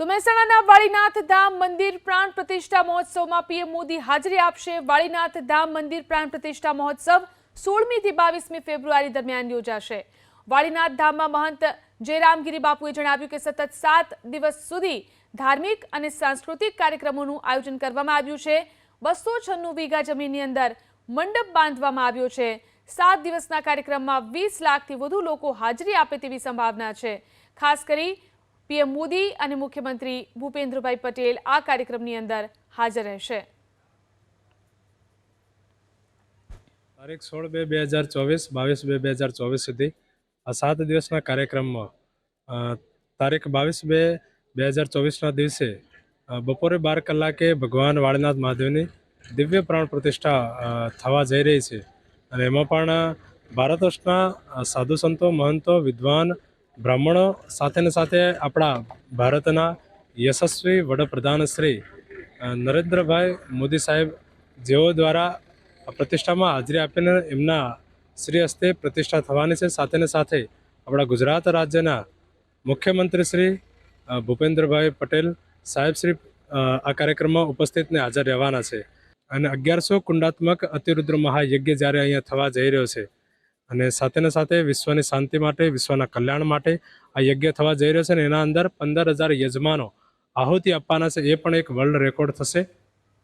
તો મહેસાણાના વાળીનાથ ધામ મંદિર પ્રાણ પ્રતિષ્ઠા મહોત્સવમાં પીએમ મોદી હાજરી આપશે. વાળીનાથ ધામ મંદિર પ્રાણ પ્રતિષ્ઠા મહોત્સવ સોળમી થી બાવીસમી ફેબ્રુઆરી દરમિયાન યોજાશે. વાળીનાથ ધામમાં મહંત જયરામગીરી બાપુએ જણાવ્યું કે સતત સાત દિવસ સુધી ધાર્મિક અને સાંસ્કૃતિક કાર્યક્રમોનું આયોજન કરવામાં આવ્યું છે. બસો છન્નું વીઘા જમીનની અંદર મંડપ બાંધવામાં આવ્યો છે. સાત દિવસના કાર્યક્રમમાં વીસ લાખથી વધુ લોકો હાજરી આપે તેવી સંભાવના છે. ખાસ કરી પીએમ મોદી અને મુખ્યમંત્રી ભૂપેન્દ્રભાઈ પટેલ આ કાર્યક્રમની અંદર હાજર રહેશે. તારીખ સોળ બે બે હજાર ચોવીસ, બાવીસ બે બે હજાર ચોવીસ સુધી આ સાત દિવસના કાર્યક્રમમાં તારીખ બાવીસ બે બે હજાર ચોવીસના દિવસે બપોરે બાર કલાકે ભગવાન વાળનાથ મહાદેવની દિવ્ય પ્રાણ પ્રતિષ્ઠા થવા જઈ રહી છે. અને એમાં પણ ભારત વર્ષના સાધુ સંતો, મહંતો, વિદ્વાન બ્રાહ્મણો સાથેને સાથે આપણા ભારતના યશસ્વી વડાપ્રધાન શ્રી નરેન્દ્રભાઈ મોદી સાહેબ જેઓ દ્વારા પ્રતિષ્ઠામાં હાજરી આપીને એમના શ્રી હસ્તે પ્રતિષ્ઠા થવાની છે. સાથેને સાથે આપણા ગુજરાત રાજ્યના મુખ્યમંત્રી શ્રી ભૂપેન્દ્રભાઈ પટેલ સાહેબ શ્રી આ કાર્યક્રમમાં ઉપસ્થિતને હાજર રહેવાના છે. અને અગિયારસો કુંડાત્મક અતિરુદ્ર મહાયજ્ઞ જ્યારે અહીંયા થવા જઈ રહ્યો છે અને સાથેને સાથે વિશ્વની શાંતિ માટે, વિશ્વના કલ્યાણ માટે આ યજ્ઞ થવા જઈ રહ્યો છે અને એના અંદર પંદર હજાર યજમાનો આહુતિ આપવાના છે. એ પણ એક વર્લ્ડ રેકોર્ડ થશે.